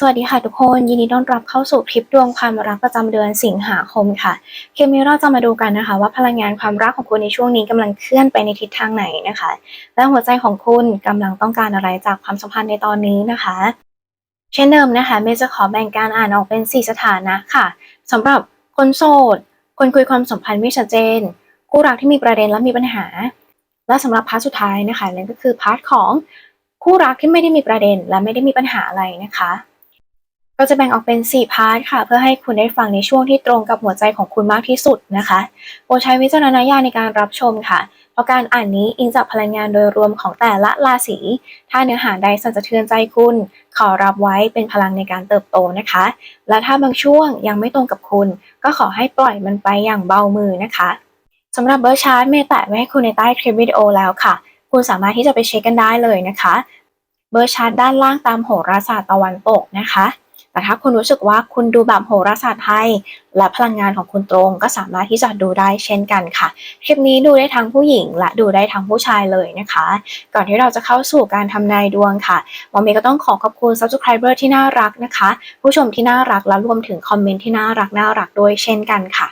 สวัสดีค่ะทุกคนยินดีต้อนรับเข้าสู่คลิปดวงความรักประจำเดือนสิงหาคมค่ะคลิปนี้เราจะมาดูกันนะคะ ว่าพลังงานความรักของคุณในช่วงนี้กำลังเคลื่อนไปในทิศทางไหนนะคะ และหัวใจของคุณกำลังต้องการอะไรจากความสัมพันธ์ในตอนนี้นะคะ เช่นเดิมนะคะเมย์จะขอแบ่งการอ่านออกเป็น 4 สถานะค่ะสำหรับคนโสด คนคุยความสัมพันธ์ไม่ชัดเจนคู่รักที่มีประเด็นและมีปัญหา และสำหรับพาร์ทสุดท้ายนะคะนั่นก็คือพาร์ทของคู่รักที่ไม่ได้มีประเด็นและไม่ได้มีปัญหาอะไรนะคะ ก็จะแบ่งออกเป็น 4 พาร์ทค่ะ เพื่อให้คุณได้ฟังในช่วงที่ตรงกับหัวใจของคุณมากที่สุดนะคะโปรดใช้วิจารณญาณในการรับชมค่ะ เพราะการอ่านนี้อิงจากพลังงานโดยรวมของแต่ละราศี ถ้าเนื้อหาใดสั่นสะเทือนใจคุณ ขอรับไว้เป็นพลังในการเติบโตนะคะ และถ้าบางช่วงยังไม่ตรงกับคุณ ก็ขอให้ปล่อยมันไปอย่างเบามือนะคะสำหรับเบอร์ชาร์ตเมย์แปะไว้ให้คุณในใต้คลิปวิดีโอแล้วค่ะ คุณสามารถที่จะไปเช็คกันได้เลยนะคะ เบอร์ชาร์ตด้านล่างตามโหราศาสตร์ตะวันตกนะคะ แต่ถ้าคุณรู้สึกว่าคุณดูแบบโหราศาสตร์ไทยและพลังงานของคุณตรงก็สามารถที่จะดูได้เช่นกันค่ะ คลิปนี้ดูได้ทั้งผู้หญิงและดูได้ทั้งผู้ชายเลยนะคะ ก่อนที่เราจะเข้าสู่การทำนายดวงค่ะหมอเมย์ก็ต้องขอขอบคุณ subscriber ที่น่ารักนะคะ ผู้ชมที่น่ารักและรวมถึงคอมเมนต์ที่น่ารักน่ารักด้วยเช่นกันค่ะ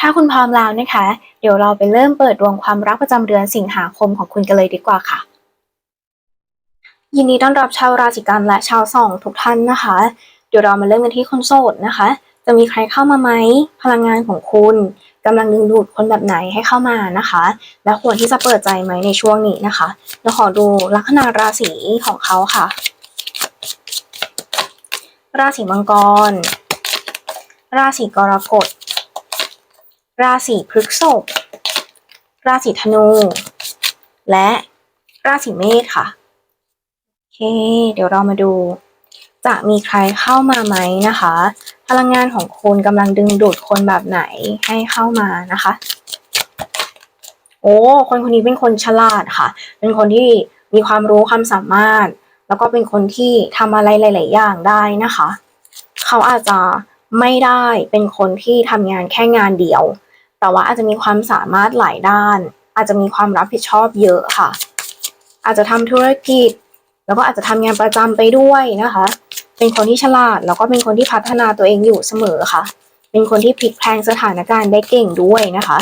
ถ้าคุณพร้อมแล้วนะคะ เดี๋ยวเราไปเริ่มเปิดดวงความรักประจำเดือนสิงหาคมของคุณกันเลยดีกว่าค่ะยินดีต้อนรับชาวราศีกันและชาวส่องทุกท่านนะคะ เดี๋ยวเรามาเริ่มกันที่คนโสดนะคะ จะมีใครเข้ามาไหมพลังงานของคุณกำลังดึงดูดคนแบบไหนให้เข้ามานะคะ และควรที่จะเปิดใจไหมในช่วงนี้นะคะเราขอดูลัคนาราศีของเขาค่ะ ราศีมังกร ราศีกรกฎราศีพฤษภราศีธนู และราศีเมษค่ะโอเค เดี๋ยวเรามาดู จะมีใครเข้ามาไหมนะคะ พลังงานของคุณกำลังดึงดูดคนแบบไหนให้เข้ามานะคะ โอ้คนคนนี้เป็นคนฉลาดค่ะ เป็นคนที่มีความรู้ความสามารถ แล้วก็เป็นคนที่ทำอะไรหลาย ๆ อย่างได้นะคะ เขาอาจจะไม่ได้เป็นคนที่ทำงานแค่งานเดียว แต่ว่าอาจจะมีความสามารถหลายด้าน อาจจะมีความรับผิดชอบเยอะค่ะ อาจจะทำธุรกิจ แล้วก็อาจจะทำงานประจำไปด้วยนะคะ เป็นคนที่ฉลาด แล้วก็เป็นคนที่พัฒนาตัวเองอยู่เสมอค่ะ เป็นคนที่พลิกแพลงสถานการณ์ได้เก่งด้วยนะคะ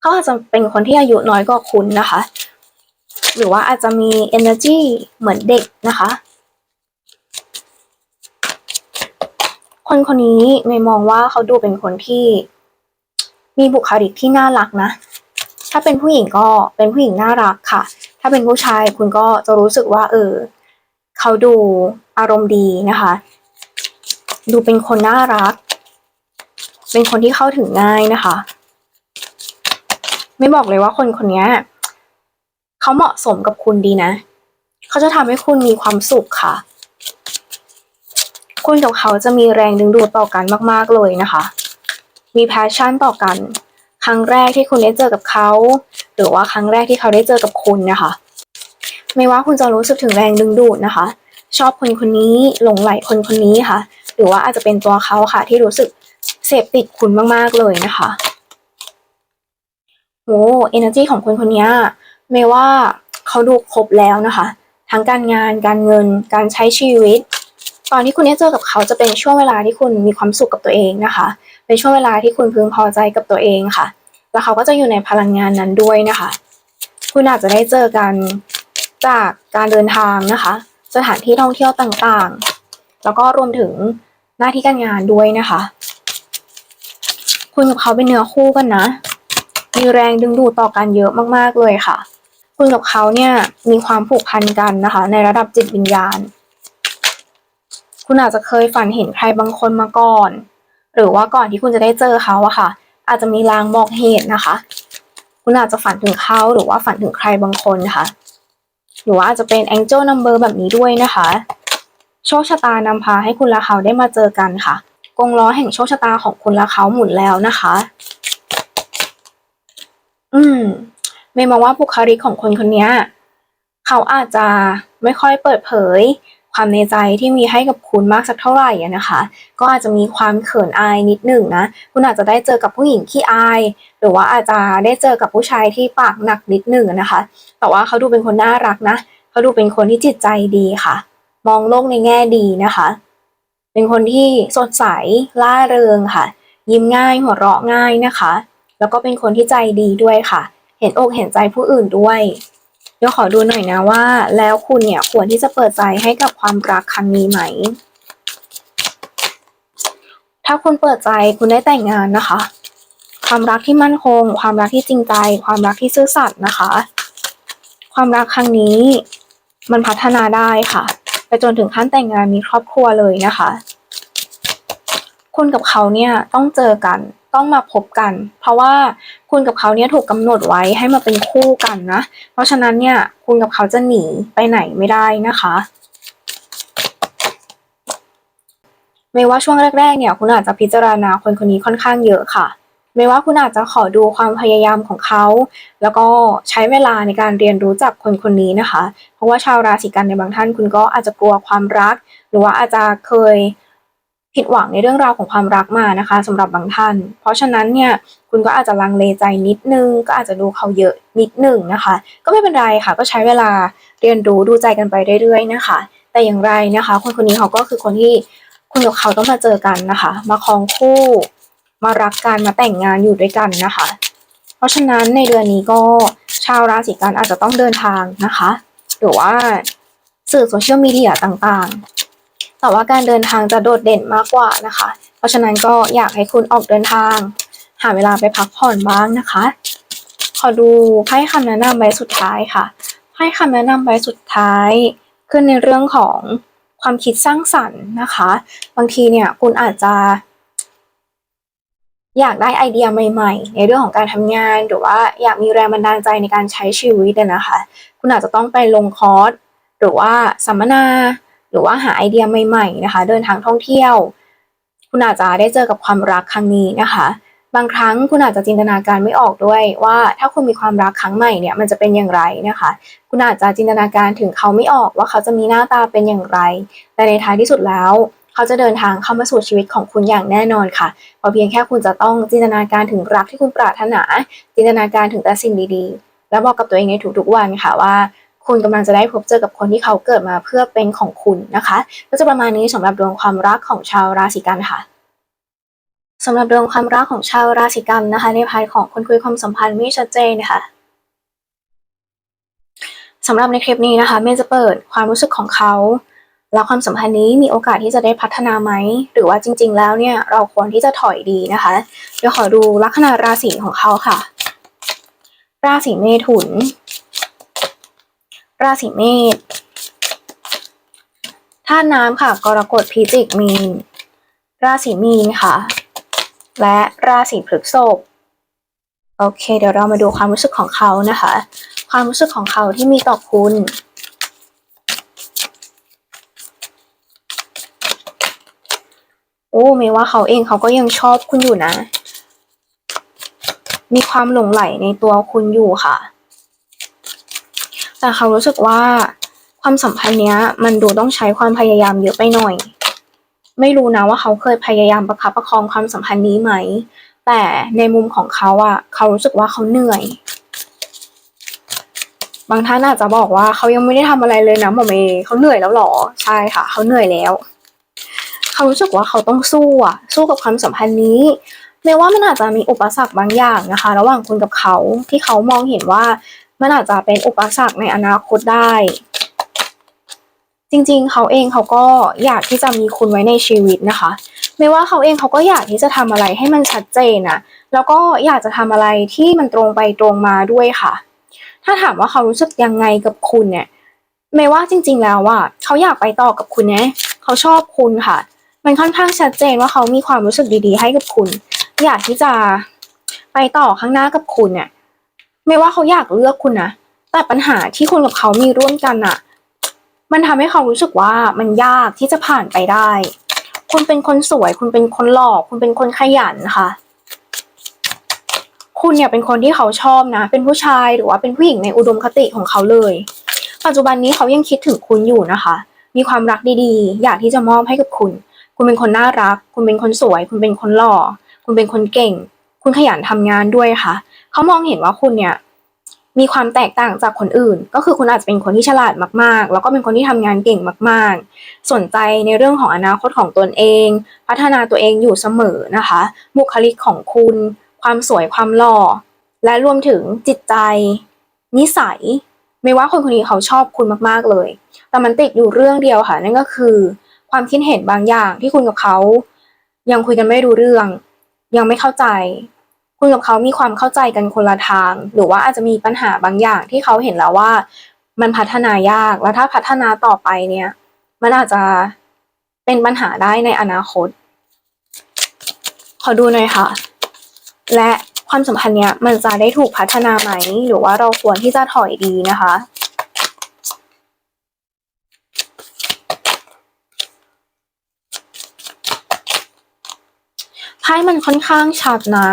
เขาอาจจะเป็นคนที่อายุน้อยกว่าคุณนะคะ หรือว่าอาจจะมี energy เหมือนเด็กนะคะ คนคนนี้ไม่มองว่าเขาดูเป็นคนที่มีบุคลิกที่น่ารักนะถ้าเป็นผู้หญิงก็เป็นผู้หญิงน่ารักค่ะ ถ้าเป็นผู้ชายคุณก็จะรู้สึกว่า เออ เขาดูอารมณ์ดีนะคะ ดูเป็นคนน่ารัก เป็นคนที่เข้าถึงง่ายนะคะ ไม่บอกเลยว่าคนคนนี้เขาเหมาะสมกับคุณดีนะ เขาจะทำให้คุณมีความสุขค่ะ คุณกับเขาจะมีแรงดึงดูดต่อกันมาก ๆ เลยนะคะ มีแพชชั่นต่อกัน ครั้งแรกที่คุณได้เจอกับเขา หรือว่าครั้งแรกที่เขาได้เจอกับคุณนะคะ ไม่ว่าคุณจะรู้สึกถึงแรงดึงดูดนะคะ ชอบคนคนนี้หลงไหลคนคนนี้ค่ะ หรือว่าอาจจะเป็นตัวเขาค่ะ ที่รู้สึกเสพติดคุณมากๆเลยนะคะโอ้เอเนอร์จีของคนคนนี้ไม่ว่าเขาดูครบแล้วนะคะ ทั้งการงานการเงินการใช้ชีวิต ตอนที่คุณได้เจอกับเขาจะเป็นช่วงเวลาที่คุณมีความสุขกับตัวเองนะคะ เป็นช่วงเวลาที่คุณพึงพอใจกับตัวเองค่ะ แล้วเขาก็จะอยู่ในพลังงานนั้นด้วยนะคะ คุณอาจจะได้เจอกัน จากการเดินทางนะคะ สถานที่ท่องเที่ยวต่างๆ แล้วก็รวมถึงหน้าที่การงานด้วยนะคะ คุณกับเขาเป็นเนื้อคู่กันนะ มีแรงดึงดูดต่อกันเยอะมากๆเลยค่ะ คุณกับเขาเนี่ยมีความผูกพันกันนะคะ ในระดับจิตวิญญาณ คุณอาจจะเคยฝันเห็นใครบางคนมาก่อน หรือว่าก่อนที่คุณจะได้เจอเขาอะค่ะ อาจจะมีลางบอกเหตุนะคะ คุณอาจจะฝันถึงเขาหรือว่าฝันถึงใครบางคนนะคะ หรือว่าอาจจะเป็น Angel Number แบบนี้ด้วยนะคะ โชคชะตานำพาให้คุณและเขาได้มาเจอกันค่ะ กงล้อแห่งโชคชะตาของคุณและเขาหมุนแล้วนะคะ อืมไม่มองว่าบุคลิกของคนคนนี้เขาอาจจะไม่ค่อยเปิดเผย ความในใจที่มีให้กับคุณมากสักเท่าไหร่นะคะ ก็อาจจะมีความเขินอายนิดหนึ่งนะ คุณอาจจะได้เจอกับผู้หญิงที่อาย หรือว่าอาจจะได้เจอกับผู้ชายที่ปากหนักนิดหนึ่งนะคะ แต่ว่าเขาดูเป็นคนน่ารักนะเขาดูเป็นคนที่จิตใจดีค่ะ มองโลกในแง่ดีนะคะ เป็นคนที่สดใสล่าเริงค่ะ ยิ้มง่ายหัวเราะง่ายนะคะ แล้วก็เป็นคนที่ใจดีด้วยค่ะ เห็นอกเห็นใจผู้อื่นด้วย เดี๋ยวขอดูหน่อยนะว่า แล้วคุณเนี่ยควรที่จะเปิดใจให้กับความรักครั้งนี้ไหม ถ้าคุณเปิดใจคุณได้แต่งงานนะคะ ความรักที่มั่นคง ความรักที่จริงใจ ความรักที่ซื่อสัตย์นะคะ ความรักครั้งนี้มันพัฒนาได้ค่ะ ไปจนถึงขั้นแต่งงานมีครอบครัวเลยนะคะ คุณกับเขาเนี่ยต้องเจอกัน ต้องมาพบกัน เพราะว่าคุณกับเขาเนี่ยถูกกำหนดไว้ให้มาเป็นคู่กันนะ เพราะฉะนั้นเนี่ยคุณกับเขาจะหนีไปไหนไม่ได้นะคะไม่ว่าช่วงแรกๆเนี่ยคุณอาจจะพิจารณาคนคนนี้ค่อนข้างเยอะค่ะไม่ว่าคุณอาจจะขอดูความพยายามของเขา แล้วก็ใช้เวลาในการเรียนรู้จักคนคนนี้นะคะ เพราะว่าชาวราศีกันในบางท่านคุณก็อาจจะกลัวความรัก หรือว่าอาจจะเคย ผิดหวังในเรื่องราวของความรักมานะคะสำหรับบางท่าน เพราะฉะนั้นเนี่ยคุณก็อาจจะลังเลใจนิดนึง ก็อาจจะดูเขาเยอะนิดนึงนะคะ ก็ไม่เป็นไรค่ะ ก็ใช้เวลาเรียนรู้ดูใจกันไปเรื่อยๆนะคะ แต่อย่างไรนะคะ คนคนนี้เขาก็คือคนที่คุณกับเขาต้องมาเจอกันนะคะ มาครองคู่ มารักกันมาแต่งงานอยู่ด้วยกันนะคะ เพราะฉะนั้นในเดือนนี้ก็ชาวราศีกันอาจจะต้องเดินทางนะคะ หรือว่าสื่อโซเชียลมีเดียต่างๆ แต่ว่าการเดินทางจะโดดเด่นมากกว่านะคะ เพราะฉะนั้นก็อยากให้คุณออกเดินทาง หาเวลาไปพักผ่อนบ้างนะคะ ขอดูไพ่คำแนะนำใบสุดท้ายค่ะไพ่คำแนะนำใบสุดท้ายขึ้นในเรื่องของความคิดสร้างสรรค์นะคะ บางทีเนี่ยคุณอาจจะ อยากได้ไอเดียใหม่ ๆ ในเรื่องของการทำงาน หรือว่าอยากมีแรงบันดาลใจในการใช้ชีวิตนะคะ คุณอาจจะต้องไปลงคอร์สหรือว่าสัมมนา หรือว่าหาไอเดียใหม่ๆนะคะ เดินทางท่องเที่ยว คุณอาจจะได้เจอกับความรักครั้งนี้นะคะ บางครั้งคุณอาจจะจินตนาการไม่ออกด้วยว่า ถ้าคุณมีความรักครั้งใหม่เนี่ยมันจะเป็นอย่างไรนะคะ คุณอาจจะจินตนาการถึงเขาไม่ออกว่าเขาจะมีหน้าตาเป็นอย่างไร แต่ในท้ายที่สุดแล้วเขาจะเดินทางเข้ามาสู่ชีวิตของคุณอย่างแน่นอนค่ะเพราะเพียงแค่คุณจะต้องจินตนาการถึงรักที่คุณปรารถนา จินตนาการถึงแต่สิ่งดีๆ และบอกกับตัวเองในทุกๆวันค่ะว่า คุณกำลังจะได้พบเจอกับคนที่เขาเกิดมาเพื่อเป็นของคุณนะคะ ก็จะประมาณนี้สำหรับดวงความรักของชาวราศีกันค่ะสำหรับดวงความรักของชาวราศีกันนะคะ ในพาร์ทของคนคุยความสัมพันธ์ไม่ชัดเจนนะคะสำหรับในคลิปนี้นะคะเมย์จะเปิดความรู้สึกของเขาแล้วความสัมพันธ์นี้มีโอกาสที่จะได้พัฒนาไหม หรือว่าจริง ๆ แล้วเนี่ยเราควรที่จะถอยดีนะคะเดี๋ยวขอดูลัคนาราศีของเขาค่ะ ราศีเมถุน ราศีเมษธาตุน้ำค่ะ กรกฎพิจิกมีน ราศีมีนค่ะ และราศีพฤษภโอเค เดี๋ยวเรามาดูความรู้สึกของเขานะคะ ความรู้สึกของเขาที่มีต่อคุณโอ้ไม่ว่าเขาเองเขาก็ยังชอบคุณอยู่นะ มีความหลงไหลในตัวคุณอยู่ค่ะ แต่เขารู้สึกว่าความสัมพันธ์เนี้ย มันดูต้องใช้ความพยายามเยอะไปหน่อย ไม่รู้นะว่าเขาเคยพยายามประคับประคองความสัมพันธ์นี้ไหม แต่ในมุมของเขาอะเขารู้สึกว่าเขาเหนื่อย บางท่านอาจจะบอกว่าเขายังไม่ได้ทำอะไรเลยนะหมอเมย์เขาเหนื่อยแล้วหรอ ใช่ค่ะ เขาเหนื่อยแล้ว เขารู้สึกว่าเขาต้องสู้อะสู้กับความสัมพันธ์นี้แม้ว่ามันอาจจะมีอุปสรรคบางอย่างนะคะ ระหว่างคุณกับเขาที่เขามองเห็นว่า มันอาจจะเป็นอุปสรรคในอนาคตได้ จริงๆ เขาเองเขาก็อยากที่จะมีคุณไว้ในชีวิตนะคะ ไม่ว่าเขาเองเขาก็อยากที่จะทำอะไรให้มันชัดเจนนะแล้วก็อยากจะทำอะไรที่มันตรงไปตรงมาด้วยค่ะ ถ้าถามว่าเขารู้สึกยังไงกับคุณเนี่ยไม่ว่าจริง ๆ แล้วว่าเขาอยากไปต่อกับคุณนะเขาชอบคุณค่ะ มันค่อนข้างชัดเจนว่าเขามีความรู้สึกดีๆ ให้กับคุณ อยากที่จะไปต่อข้างหน้ากับคุณเนี่ย ไม่ว่าเขาอยากเลือกคุณนะแต่ปัญหาที่คุณกับเขามีร่วมกันอะมันทำให้เขารู้สึกว่ามันยากที่จะผ่านไปได้ คุณเป็นคนสวย คุณเป็นคนหล่อคุณเป็นคนขยันค่ะ คุณเนี่ยเป็นคนที่เขาชอบนะ เป็นผู้ชายหรือว่าเป็นผู้หญิงในอุดมคติของเขาเลย ปัจจุบันนี้เขายังคิดถึงคุณอยู่นะคะ มีความรักดีๆ อยากที่จะมอบให้กับคุณ คุณเป็นคนน่ารัก คุณเป็นคนสวย คุณเป็นคนหล่อ คุณเป็นคนเก่ง คุณขยันทำงานด้วยค่ะ เขามองเห็นว่าคุณเนี่ยมีความแตกต่างจากคนอื่น ก็คือคุณอาจจะเป็นคนที่ฉลาดมากๆ แล้วก็เป็นคนที่ทำงานเก่งมาก ๆ สนใจในเรื่องของอนาคตของตนเอง พัฒนาตัวเองอยู่เสมอนะคะ บุคลิกของคุณ ความสวยความหล่อ และรวมถึงจิตใจ นิสัย ไม่ว่าคนคนนี้เขาชอบคุณมากๆเลย แต่มันติดอยู่เรื่องเดียวค่ะ นั่นก็คือ ความคิดเห็นบางอย่างที่คุณกับเขา ยังคุยกันไม่รู้เรื่อง ยังไม่เข้าใจ คุณกับเขามีความเข้าใจกันคนละทาง หรือว่าอาจจะมีปัญหาบางอย่างที่เขาเห็นแล้วว่า มันพัฒนายากแล้วถ้าพัฒนาต่อไปเนี่ย มันอาจจะเป็นปัญหาได้ในอนาคต ขอดูหน่อยค่ะ และความสัมพันธ์เนี้ยมันจะได้ถูกพัฒนาไหม หรือว่าเราควรที่จะถอยดีนะคะไพ่มันค่อนข้างชัดนะ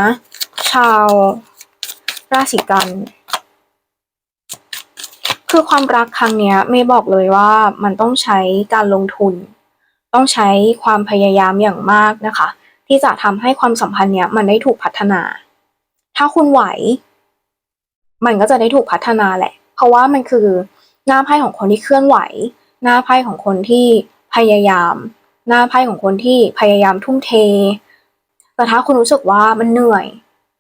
ชาวราศีกัน คือความรักครั้งเนี้ยไม่บอกเลยว่ามันต้องใช้การลงทุน ต้องใช้ความพยายามอย่างมากนะคะ ที่จะทำให้ความสัมพันธ์เนี้ยมันได้ถูกพัฒนา ถ้าคุณไหว มันก็จะได้ถูกพัฒนาแหละ เพราะว่ามันคือหน้าไพ่ของคนที่เคลื่อนไหว หน้าไพ่ของคนที่พยายาม หน้าไพ่ของคนที่พยายามทุ่มเท แต่ถ้าคุณรู้สึกว่ามันเหนื่อย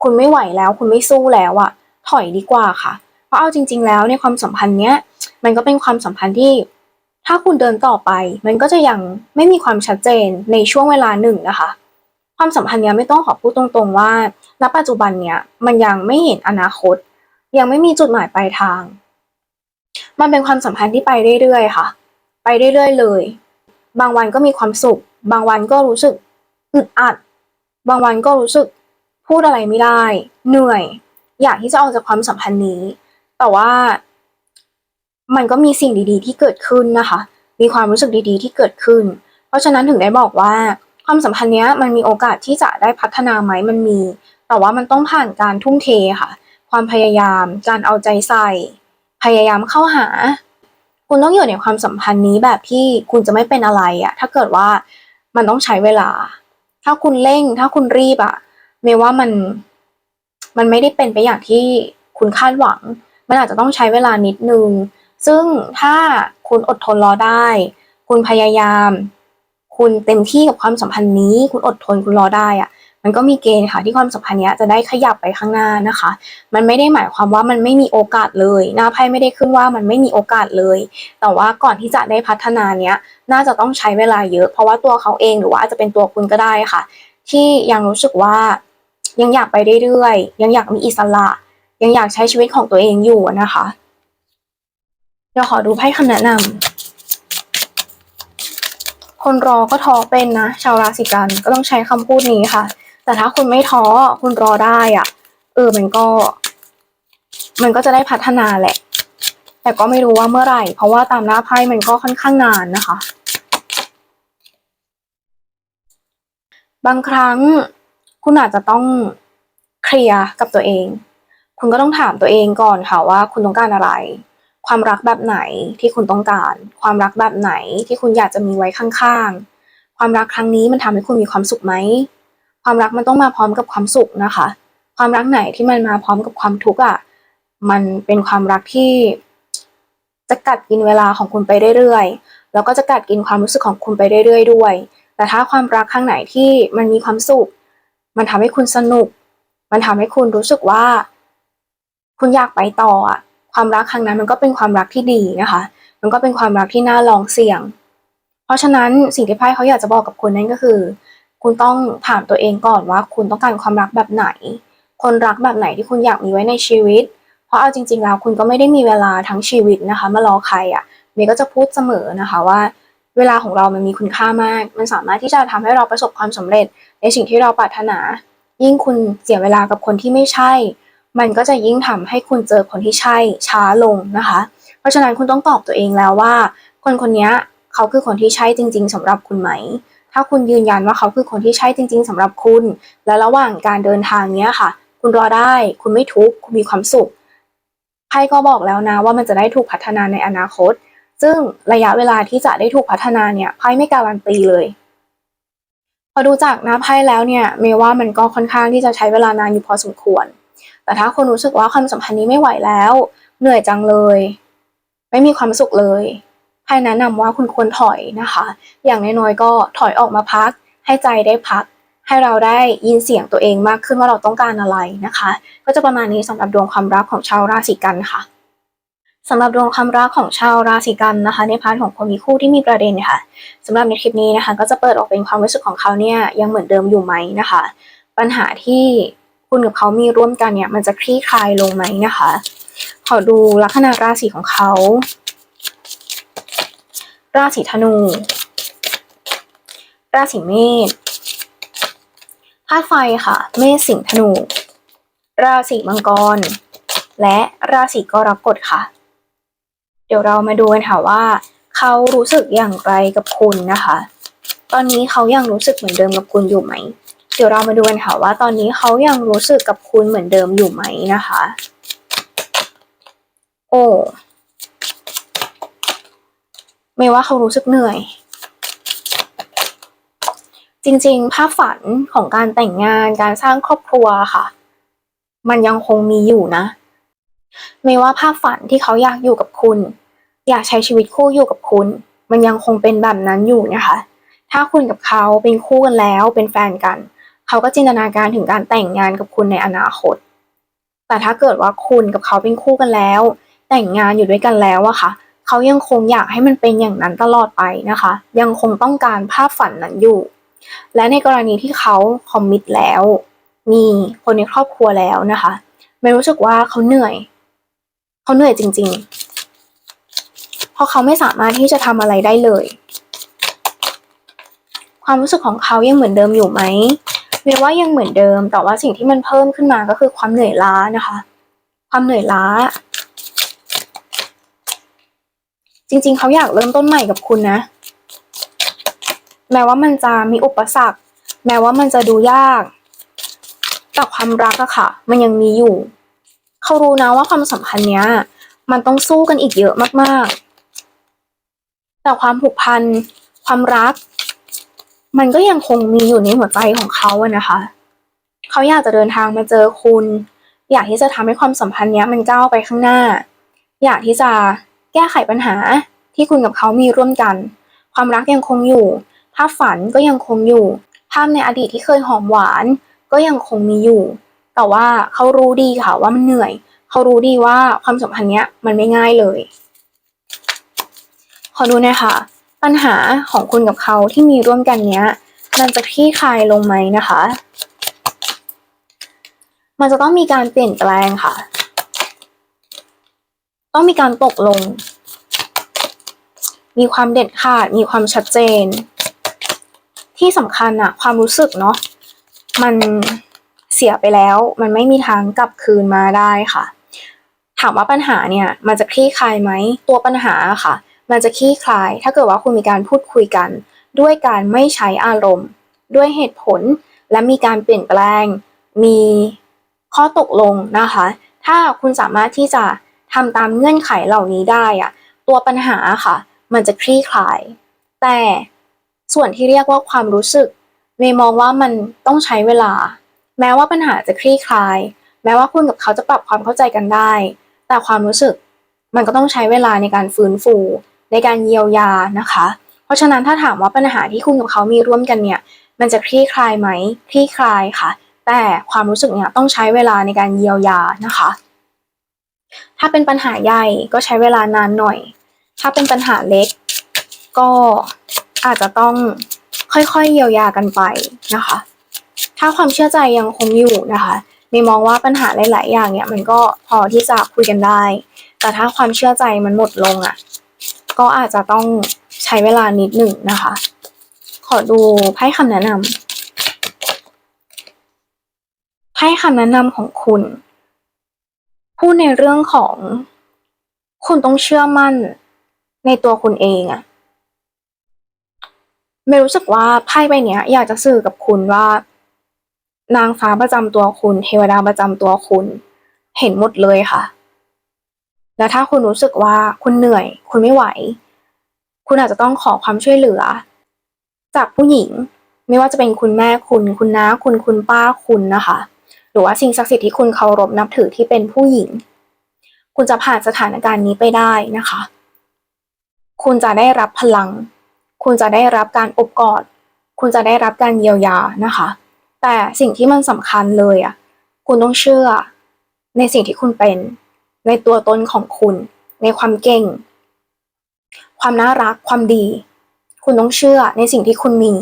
คุณไม่ไหวแล้ว คุณไม่สู้แล้วอะถอยดีกว่าค่ะ เพราะเอาจริง ๆ แล้วในความสัมพันธ์เนี้ย มันก็เป็นความสัมพันธ์ที่ ถ้าคุณเดินต่อไป มันก็จะยังไม่มีความชัดเจนในช่วงเวลาหนึ่งนะคะ ความสัมพันธ์เนี้ยไม่ต้องขอพูดตรงๆว่า ณ ปัจจุบันเนี้ยมันยังไม่เห็นอนาคต ยังไม่มีจุดหมายปลายทาง มันเป็นความสัมพันธ์ที่ไปเรื่อยๆค่ะ ไปเรื่อยๆเลย บางวันก็มีความสุข บางวันก็รู้สึกอึดอัด บางวันก็รู้สึก พูดอะไรไม่ได้ เหนื่อย อยากที่จะออกจากความสัมพันธ์นี้ แต่ว่า มันก็มีสิ่งดีๆ ที่เกิดขึ้นนะคะ มีความรู้สึกดีๆ ที่เกิดขึ้น เพราะฉะนั้นถึงได้บอกว่าความสัมพันธ์เนี้ยมันมีโอกาสที่จะได้พัฒนาไหมมันมี แต่ว่ามันต้องผ่านการทุ่มเทค่ะ ความพยายาม การเอาใจใส่ พยายามเข้าหา คุณต้องอยู่ในความสัมพันธ์นี้แบบที่คุณจะไม่เป็นอะไรอะถ้าเกิดว่ามันต้องใช้เวลา ถ้าคุณเร่ง ถ้าคุณรีบอะ เมย์ว่ามันมันไม่ได้เป็นไปอย่างที่คุณคาดหวัง มันอาจจะต้องใช้เวลานิดนึง ซึ่งถ้าคุณอดทนรอได้ คุณพยายาม คุณเต็มที่กับความสัมพันธ์นี้ คุณอดทนคุณรอได้อะมันก็มีเกณฑ์ค่ะที่ความสัมพันธ์นี้จะได้ขยับไปข้างหน้านะคะ มันไม่ได้หมายความว่ามันไม่มีโอกาสเลยหน้าไพ่ไม่ได้ขึ้นว่ามันไม่มีโอกาสเลย แต่ว่าก่อนที่จะได้พัฒนาเนี้ย น่าจะต้องใช้เวลาเยอะ เพราะว่าตัวเขาเองหรือว่าอาจจะเป็นตัวคุณก็ได้ค่ะ ที่ยังรู้สึกว่า ยังอยากไปเรื่อยๆ ยังอยากมีอิสระ ยังอยากใช้ชีวิตของตัวเองอยู่นะคะ เดี๋ยวขอดูไพ่คำแนะนำคนรอก็ท้อเป็นนะ ชาวราศีกันก็ต้องใช้คำพูดนี้ค่ะ แต่ถ้าคุณไม่ท้อคุณรอได้อะเออมันก็ มันก็จะได้พัฒนาแหละ แต่ก็ไม่รู้ว่าเมื่อไหร่ เพราะว่าตามหน้าไพ่มันก็ค่อนข้างนานนะคะ บางครั้ง คุณอาจจะต้องเคลียร์กับตัวเอง คุณก็ต้องถามตัวเองก่อนค่ะว่าคุณต้องการอะไร ความรักแบบไหนที่คุณต้องการ ความรักแบบไหนที่คุณอยากจะมีไว้ข้างๆ ความรักครั้งนี้มันทำให้คุณมีความสุขไหม ความรักมันต้องมาพร้อมกับความสุขนะคะ ความรักไหนที่มันมาพร้อมกับความทุกข์อะ มันเป็นความรักที่จะกัดกินเวลาของคุณไปเรื่อยๆ แล้วก็จะกัดกินความรู้สึกของคุณไปเรื่อยๆ ด้วย แต่ถ้าความรักข้างไหนที่มันมีความสุข มันทำให้คุณสนุก มันทำให้คุณรู้สึกว่า คุณอยากไปต่ออะความรักครั้งนั้นมันก็เป็นความรักที่ดีนะคะ มันก็เป็นความรักที่น่าลองเสี่ยง เพราะฉะนั้นสิ่งที่ไพ่เขาอยากจะบอกกับคุณนั่นก็คือ คุณต้องถามตัวเองก่อนว่า คุณต้องการความรักแบบไหน คนรักแบบไหนที่คุณอยากมีไว้ในชีวิต เพราะเอาจริง ๆ แล้วคุณก็ไม่ได้มีเวลาทั้งชีวิตนะคะ มารอใครอะเมย์ก็จะพูดเสมอนะคะว่า เวลาของเรามันมีคุณค่ามาก มันสามารถที่จะทำให้เราประสบความสำเร็จ ในสิ่งที่เราปรารถนา ยิ่งคุณเสียเวลากับคนที่ไม่ใช่ มันก็จะยิ่งทำให้คุณเจอคนที่ใช่ช้าลงนะคะ เพราะฉะนั้นคุณต้องตอบตัวเองแล้วว่า คนคนนี้เขาคือคนที่ใช่จริง ๆสำหรับคุณไหม ถ้าคุณยืนยันว่าเขาคือคนที่ใช่จริง ๆสำหรับคุณ และระหว่างการเดินทางเนี้ยค่ะ คุณรอได้ คุณไม่ทุกข์คุณมีความสุขไพ่ก็บอกแล้วนะว่ามันจะได้ถูกพัฒนาในอนาคต ซึ่งระยะเวลาที่จะได้ถูกพัฒนาเนี่ยไพ่ไม่การันตีเลย พอดูจากหน้าไพ่แล้วเนี่ยเมว่ามันก็ค่อนข้างที่จะใช้เวลานานอยู่พอสมควร แต่ถ้าคุณรู้สึกว่าความสัมพันธ์นี้ไม่ไหวแล้ว เหนื่อยจังเลย ไม่มีความสุขเลยให้แนะนำว่าคุณควรถอยนะคะ อย่างน้อยๆก็ถอยออกมาพัก ให้ใจได้พัก ให้เราได้ยินเสียงตัวเองมากขึ้นว่าเราต้องการอะไรนะคะ ก็จะประมาณนี้สำหรับดวงความรักของชาวราศีกันค่ะ สำหรับดวงความรักของชาวราศีกันนะคะ ในพาร์ทของคนมีคู่ที่มีประเด็นค่ะสำหรับในคลิปนี้นะคะ ก็จะเปิดออกเป็นความรู้สึกของเขาเนี่ยยังเหมือนเดิมอยู่ไหมนะคะ ปัญหาที่คุณกับเขามีร่วมกันเนี่ยมันจะคลี่คลายลงไหมนะคะ ขอดูลัคนาราศีของเขา ราศีธนู ราศีเมษธาตุไฟค่ะ เมษสิงห์ธนู ราศีมังกร และราศีกรกฎค่ะ เดี๋ยวเรามาดูกันค่ะว่า เขารู้สึกอย่างไรกับคุณนะคะ ตอนนี้เขายังรู้สึกเหมือนเดิมกับคุณอยู่ไหม เดี๋ยวเรามาดูกันค่ะว่า ตอนนี้เขายังรู้สึกกับคุณเหมือนเดิมอยู่ไหมนะคะ โอ้ไม่ว่าเขารู้สึกเหนื่อย จริงๆ ภาพฝันของการแต่งงานการสร้างครอบครัวค่ะ มันยังคงมีอยู่นะ ไม่ว่าภาพฝันที่เขาอยากอยู่กับคุณ อยากใช้ชีวิตคู่อยู่กับคุณ มันยังคงเป็นแบบนั้นอยู่นะคะ ถ้าคุณกับเขาเป็นคู่กันแล้วเป็นแฟนกัน เขาก็จินตนาการถึงการแต่งงานกับคุณในอนาคต แต่ถ้าเกิดว่าคุณกับเขาเป็นคู่กันแล้ว แต่งงานอยู่ด้วยกันแล้วอะค่ะ เขายังคงอยากให้มันเป็นอย่างนั้นตลอดไปนะคะ ยังคงต้องการภาพฝันนั้นอยู่ และในกรณีที่เขาคอมมิตแล้ว มีคนในครอบครัวแล้วนะคะ ไม่รู้สึกว่าเขาเหนื่อย เขาเหนื่อยจริง ๆ เพราะเขาไม่สามารถที่จะทำอะไรได้เลย ความรู้สึกของเขายังเหมือนเดิมอยู่ไหมเมยว่ายังเหมือนเดิม แต่ว่าสิ่งที่มันเพิ่มขึ้นมาก็คือความเหนื่อยล้านะคะ ความเหนื่อยล้า จริง ๆ เขาอยากเริ่มต้นใหม่กับคุณนะ แม้ว่ามันจะมีอุปสรรค แม้ว่ามันจะดูยาก แต่ความรักอะค่ะ มันยังมีอยู่ เขารู้นะว่าความสัมพันธ์เนี้ย มันต้องสู้กันอีกเยอะมากๆ แต่ความผูกพัน ความรัก มันก็ยังคงมีอยู่ในหัวใจของเขาอะนะคะ เขาอยากจะเดินทางมาเจอคุณ อยากที่จะทำให้ความสัมพันธ์เนี้ยมันก้าวไปข้างหน้า อยากที่จะแก้ไขปัญหาที่คุณกับเขามีร่วมกัน ความรักยังคงอยู่ ภาพฝันก็ยังคงอยู่ ภาพในอดีตที่เคยหอมหวาน ก็ยังคงมีอยู่ แต่ว่าเขารู้ดีค่ะว่ามันเหนื่อย เขารู้ดีว่าความสัมพันธ์เนี้ยมันไม่ง่ายเลย ขอดูหนะคะปัญหาของคุณกับเขาที่มีร่วมกันเนี้ย มันจะคลี่คลายลงไหมนะคะ มันจะต้องมีการเปลี่ยนแปลงค่ะ ต้องมีการตกลง มีความเด็ดขาด มีความชัดเจน ที่สำคัญอะความรู้สึกเนาะ มัน เสียไปแล้ว มันไม่มีทางกลับคืนมาได้ค่ะ ถามว่าปัญหาเนี่ยมันจะคลี่คลายไหมตัวปัญหาค่ะ มันจะคลี่คลาย ถ้าเกิดว่าคุณมีการพูดคุยกัน ด้วยการไม่ใช้อารมณ์ ด้วยเหตุผล และมีการเปลี่ยนแปลง มีข้อตกลงนะคะ ถ้าคุณสามารถที่จะทำตามเงื่อนไขเหล่านี้ได้อะตัวปัญหาค่ะ มันจะคลี่คลาย แต่ส่วนที่เรียกว่าความรู้สึกเมย์มองว่ามันต้องใช้เวลา แม้ว่าปัญหาจะคลี่คลาย แม้ว่าคุณกับเขาจะปรับความเข้าใจกันได้ แต่ความรู้สึกมันก็ต้องใช้เวลาในการฟื้นฟู ในการเยียวยานะคะ เพราะฉะนั้นถ้าถามว่าปัญหาที่คุณกับเขามีร่วมกันเนี่ย มันจะคลี่คลายไหมคลี่คลายค่ะ แต่ความรู้สึกเนี่ยต้องใช้เวลาในการเยียวยานะคะ ถ้าเป็นปัญหาใหญ่ก็ใช้เวลานานหน่อย ถ้าเป็นปัญหาเล็ก ก็อาจจะต้องค่อยๆเยียวยากันไปนะคะ ถ้าความเชื่อใจยังคงอยู่นะคะในมองว่าปัญหาหลาย ๆ อย่างเนี่ยมันก็พอที่จะคุยกันได้ แต่ถ้าความเชื่อใจมันหมดลงอะ่ะ ก็อาจจะต้องใช้เวลานิดหนึ่งนะคะ ขอดูไพ่คำแนะนำไพ่คำแนะนำของคุณ พูดในเรื่องของคุณต้องเชื่อมั่นในตัวคุณเองอะไม่รู้สึกว่าไพ่ใบเนี้ย อยากจะสื่อกับคุณว่า นางฟ้าประจำตัวคุณ เทวดาประจำตัวคุณ เห็นหมดเลยค่ะ แล้วถ้าคุณรู้สึกว่าคุณเหนื่อย คุณไม่ไหว คุณอาจจะต้องขอความช่วยเหลือ จากผู้หญิง ไม่ว่าจะเป็นคุณแม่คุณ คุณน้าคุณคุณป้าคุณนะคะ หรือว่าสิ่งศักดิ์สิทธิ์ที่คุณเคารพนับถือที่เป็นผู้หญิง คุณจะผ่านสถานการณ์นี้ไปได้นะคะ คุณจะได้รับพลัง คุณจะได้รับการอบกอด คุณจะได้รับการเยียวยานะคะ แต่สิ่งที่มันสำคัญเลยอะ คุณต้องเชื่อ ในสิ่งที่คุณเป็น ในตัวตนของคุณ ในความเก่ง ความน่ารัก ความดี คุณต้องเชื่อในสิ่งที่คุณมี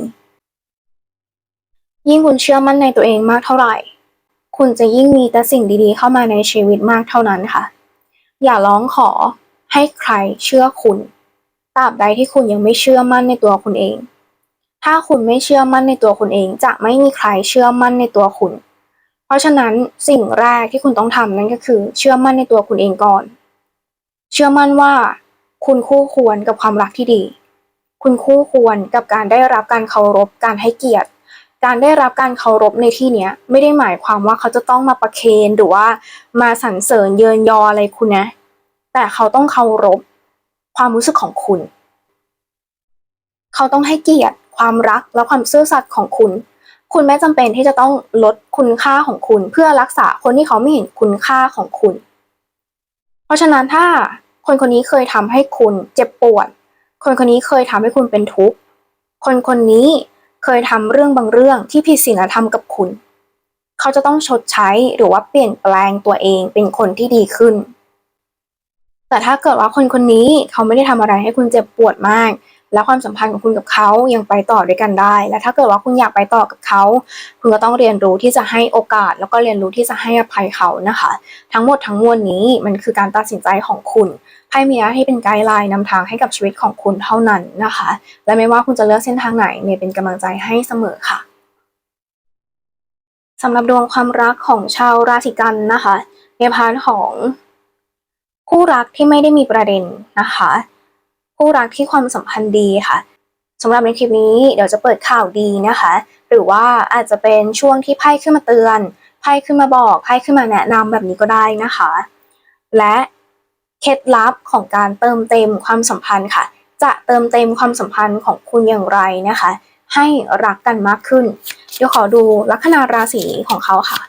ยิ่งคุณเชื่อมั่นในตัวเองมากเท่าไหร่ คุณจะยิ่งมีแต่สิ่งดีๆ เข้ามาในชีวิตมากเท่านั้นค่ะ อย่าร้องขอให้ใครเชื่อคุณตราบใดที่คุณยังไม่เชื่อมั่นในตัวคุณเอง ถ้าคุณไม่เชื่อมั่นในตัวคุณเอง จะไม่มีใครเชื่อมั่นในตัวคุณ เพราะฉะนั้นสิ่งแรกที่คุณต้องทำนั่นก็คือ เชื่อมั่นในตัวคุณเองก่อน เชื่อมั่นว่า คุณคู่ควรกับความรักที่ดี คุณคู่ควรกับการได้รับการเคารพ การให้เกียรติ การได้รับการเคารพในที่เนี้ยไม่ได้หมายความว่าเขาจะต้องมาประเคนหรือว่ามาสรรเสริญเยินยออะไรคุณนะ แต่เขาต้องเคารพ ความรู้สึกของคุณ เขาต้องให้เกียรติ ความรักและความซื่อสัตย์ของคุณ คุณไม่จำเป็นที่จะต้องลดคุณค่าของคุณ เพื่อรักษาคนที่เขาไม่เห็นคุณค่าของคุณ เพราะฉะนั้นถ้าคนคนนี้เคยทำให้คุณเจ็บปวด คนคนนี้เคยทำให้คุณเป็นทุกข์ คนคนนี้เคยทำเรื่องบางเรื่องที่ผิดศีลธรรมกับคุณ เขาจะต้องชดใช้หรือว่าเปลี่ยนแปลงตัวเองเป็นคนที่ดีขึ้น แต่ถ้าเกิดว่าคนคนนี้เขาไม่ได้ทำอะไรให้คุณเจ็บปวดมาก และความสัมพันธ์ของคุณกับเขายังไปต่อด้วยกันได้ และถ้าเกิดว่าคุณอยากไปต่อกับเขา คุณก็ต้องเรียนรู้ที่จะให้โอกาส แล้วก็เรียนรู้ที่จะให้อภัยเขานะคะ ทั้งหมดทั้งมวลนี้มันคือการตัดสินใจของคุณไพ่มีหน้าที่เป็นไกด์ไลน์นำทางให้กับชีวิตของคุณเท่านั้นนะคะ และไม่ว่าคุณจะเลือกเส้นทางไหนเมย์เป็นกำลังใจให้เสมอค่ะสำหรับดวงความรักของชาวราศีกันนะคะ ในพาร์ทของคู่รักที่ไม่ได้มีประเด็นนะคะ คู่รักที่ความสัมพันธ์ดีค่ะสำหรับในคลิปนี้เดี๋ยวจะเปิดข่าวดีนะคะ หรือว่าอาจจะเป็นช่วงที่ไพ่ขึ้นมาเตือนไพ่ขึ้นมาบอกไพ่ขึ้นมาแนะนำแบบนี้ก็ได้นะคะ และเคล็ดลับของการเติมเต็มความสัมพันธ์ค่ะ จะเติมเต็มความสัมพันธ์ของคุณอย่างไรนะคะ ให้รักกันมากขึ้น เดี๋ยวขอดูลัคนาราศีของเขาค่ะ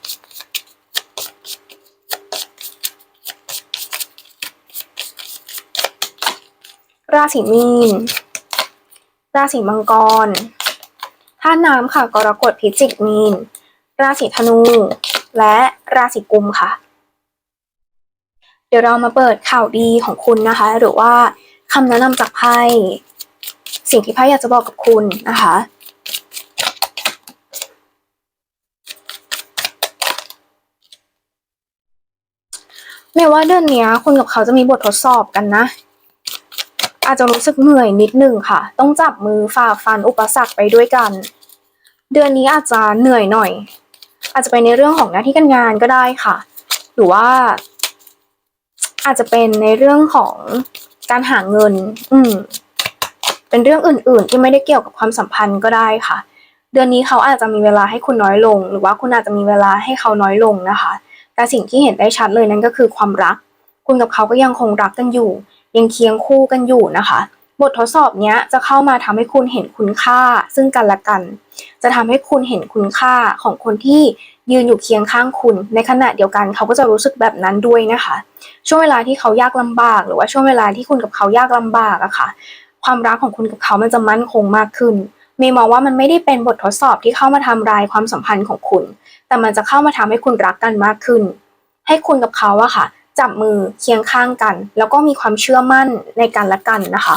ราศีมีน ราศีมังกรธาตุน้ำค่ะกรกฎพิจิกมีน ราศีธนู และราศีกุมค่ะ เดี๋ยวเรามาเปิดข่าวดีของคุณนะคะ หรือว่าคำแนะนำจากไพ่สิ่งที่ไพ่อยากจะบอกกับคุณนะคะไม่ว่าเดือนนี้คุณกับเขาจะมีบททดสอบกันนะ อาจจะรู้สึกเหนื่อยนิดนึงค่ะ ต้องจับมือฝ่าฟันอุปสรรคไปด้วยกัน เดือนนี้อาจจะเหนื่อยหน่อย อาจจะเป็นในเรื่องของหน้าที่การงานก็ได้ค่ะ หรือว่า อาจจะเป็นในเรื่องของการหาเงิน อืม เป็นเรื่องอื่น ๆ ที่ไม่ได้เกี่ยวกับความสัมพันธ์ก็ได้ค่ะ เดือนนี้เขาอาจจะมีเวลาให้คุณน้อยลง หรือว่าคุณอาจจะมีเวลาให้เขาน้อยลงนะคะ แต่สิ่งที่เห็นได้ชัดเลยนั่นก็คือความรัก คุณกับเขาก็ยังคงรักกันอยู่ ยังเคียงคู่กันอยู่นะคะ บททดสอบนี้จะเข้ามาทำให้คุณเห็นคุณค่าซึ่งกันและกัน จะทำให้คุณเห็นคุณค่าของคนที่ยืนอยู่เคียงข้างคุณ ในขณะเดียวกันเขาก็จะรู้สึกแบบนั้นด้วยนะคะ ช่วงเวลาที่เขายากลำบาก หรือว่าช่วงเวลาที่คุณกับเขายากลำบากอะค่ะ ความรักของคุณกับเขามันจะมั่นคงมากขึ้นเมย์มองว่ามันไม่ได้เป็นบททดสอบที่เข้ามาทำลายความสัมพันธ์ของคุณ แต่มันจะเข้ามาทำให้คุณรักกันมากขึ้น ให้คุณกับเขาอะค่ะ จับมือเคียงข้างกัน แล้วก็มีความเชื่อมั่นในกันและกันนะคะ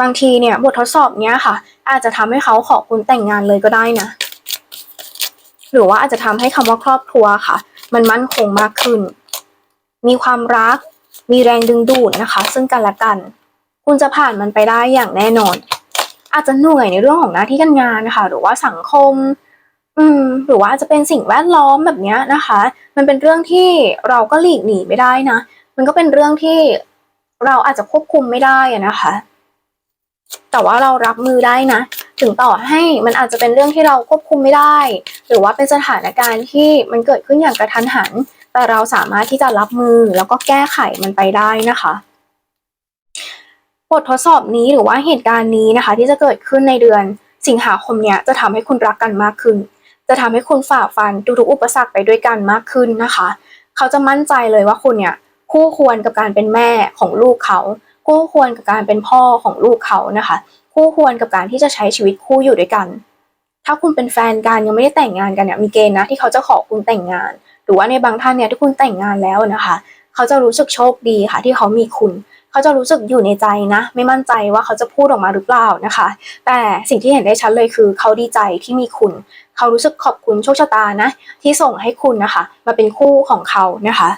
บางทีเนี่ยบททดสอบเนี้ยค่ะ อาจจะทำให้เขาขอคุณแต่งงานเลยก็ได้นะ หรือว่าอาจจะทำให้คำว่าครอบครัวค่ะ มันมั่นคงมากขึ้น มีความรัก มีแรงดึงดูดนะคะ ซึ่งกันและกัน คุณจะผ่านมันไปได้อย่างแน่นอน อาจจะเหนื่อยในเรื่องของหน้าที่การงานนะคะหรือว่าสังคม อืมหรือว่าจะเป็นสิ่งแวดล้อมแบบเนี้ยนะคะ มันเป็นเรื่องที่เราก็หลีกหนีไม่ได้นะ มันก็เป็นเรื่องที่เราอาจจะควบคุมไม่ได้นะคะ แต่ว่าเรารับมือได้นะ ถึงต่อให้มันอาจจะเป็นเรื่องที่เราควบคุมไม่ได้ หรือว่าเป็นสถานการณ์ที่มันเกิดขึ้นอย่างกระทันหัน แต่เราสามารถที่จะรับมือแล้วก็แก้ไขมันไปได้นะคะบททดสอบนี้หรือว่าเหตุการณ์นี้นะคะ ที่จะเกิดขึ้นในเดือนสิงหาคมเนี้ยจะทำให้คุณรักกันมากขึ้น จะทำให้คุณฝ่าฟันทุกๆอุปสรรคไปด้วยกันมากขึ้นนะคะ เขาจะมั่นใจเลยว่าคุณเนี่ยคู่ควรกับการเป็นแม่ของลูกเขา คู่ควรกับการเป็นพ่อของลูกเขานะคะ คู่ควรกับการที่จะใช้ชีวิตคู่อยู่ด้วยกัน ถ้าคุณเป็นแฟนกันยังไม่ได้แต่งงานกันเนี่ยมีเกณฑ์นะที่เขาจะขอคุณแต่งงาน หรือว่าในบางท่านเนี่ยที่คุณแต่งงานแล้วนะคะ เขาจะรู้สึกโชคดีค่ะที่เขามีคุณ เขาจะรู้สึกอยู่ในใจนะ ไม่มั่นใจว่าเขาจะพูดออกมาหรือเปล่านะคะ แต่สิ่งที่เห็นได้ชัดเลยคือ เขาดีใจที่มีคุณ เขารู้สึกขอบคุณโชคชะตานะ ที่ส่งให้คุณนะคะ มาเป็นคู่ของเขานะคะ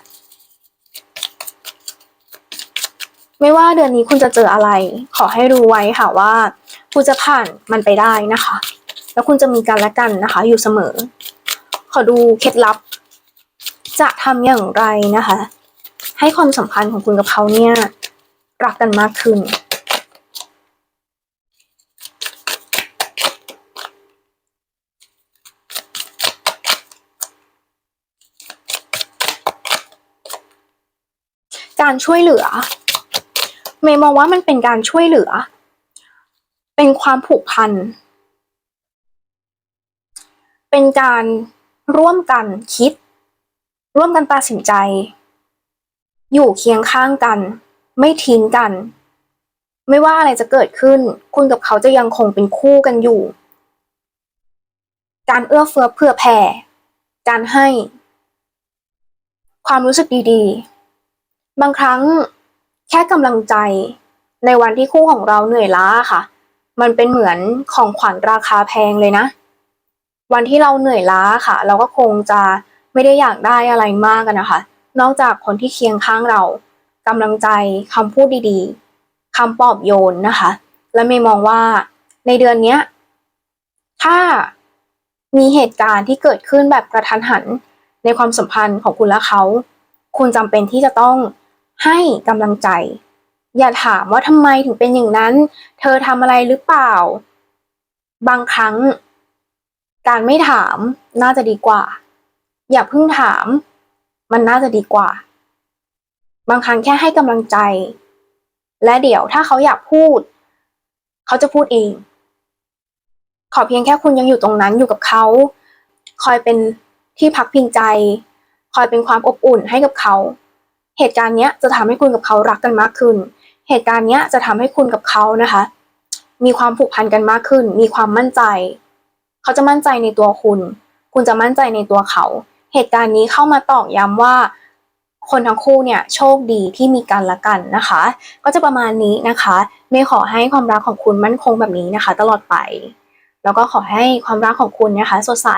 ไม่ว่าเดือนนี้คุณจะเจออะไร ขอให้รู้ไว้ค่ะว่า คุณจะผ่านมันไปได้นะคะ แล้วคุณจะมีกันและกันนะคะ อยู่เสมอ ขอดูเคล็ดลับ จะทำอย่างไรนะคะ ให้ความสัมพันธ์ของคุณกับเขาเนี่ย รักกันมากขึ้น การช่วยเหลือ เมย์มองว่ามันเป็นการช่วยเหลือ เป็นความผูกพัน เป็นการร่วมกันคิด ร่วมกันตัดสินใจ อยู่เคียงข้างกัน ไม่ทิ้งกัน ไม่ว่าอะไรจะเกิดขึ้น คุณกับเขาจะยังคงเป็นคู่กันอยู่ การเอื้อเฟื้อเผื่อแผ่ การให้ ความรู้สึกดีๆ บางครั้งแค่กำลังใจ ในวันที่คู่ของเราเหนื่อยล้าค่ะ มันเป็นเหมือนของขวัญราคาแพงเลยนะ วันที่เราเหนื่อยล้าค่ะ เราก็คงจะไม่ได้อยากได้อะไรมากกันนะคะ นอกจากคนที่เคียงข้างเรา กำลังใจคำพูดดีๆคำปลอบโยนนะคะ และเมย์มองว่าในเดือนนี้ถ้ามีเหตุการณ์ที่เกิดขึ้นแบบกระทันหันในความสัมพันธ์ของคุณและเขา คุณจำเป็นที่จะต้องให้กำลังใจ อย่าถามว่าทำไมถึงเป็นอย่างนั้น เธอทำอะไรหรือเปล่า บางครั้ง การไม่ถามน่าจะดีกว่า อย่าเพิ่งถาม มันน่าจะดีกว่า บางครั้งแค่ให้กำลังใจ และเดี๋ยวถ้าเขาอยากพูด เขาจะพูดเอง ขอเพียงแค่คุณยังอยู่ตรงนั้นอยู่กับเขา คอยเป็นที่พักพิงใจ คอยเป็นความอบอุ่นให้กับเขา เหตุการณ์เนี้ยจะทำให้คุณกับเขารักกันมากขึ้น เหตุการณ์เนี้ยจะทำให้คุณกับเขานะคะ มีความผูกพันกันมากขึ้น มีความมั่นใจ เขาจะมั่นใจในตัวคุณ คุณจะมั่นใจในตัวเขา เหตุการณ์นี้เข้ามาตอกย้ำว่า คนทั้งคู่เนี่ยโชคดีที่มีกันละกันนะคะ ก็จะประมาณนี้นะคะเมย์ขอให้ความรักของคุณมั่นคงแบบนี้นะคะ ตลอดไป แล้วก็ขอให้ความรักของคุณนะคะสดใส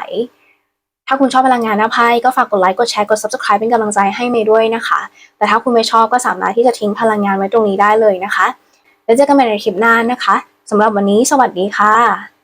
ถ้าคุณชอบพลังงานหน้าไพ่ก็ฝากกดไลค์กดแชร์กด subscribe เป็นกำลังใจให้เมย์ด้วยนะคะ แต่ถ้าคุณไม่ชอบก็สามารถที่จะทิ้งพลังงานไว้ตรงนี้ได้เลยนะคะ แล้วเจอกันใหม่ในคลิปหน้านะคะสำหรับวันนี้สวัสดีค่ะ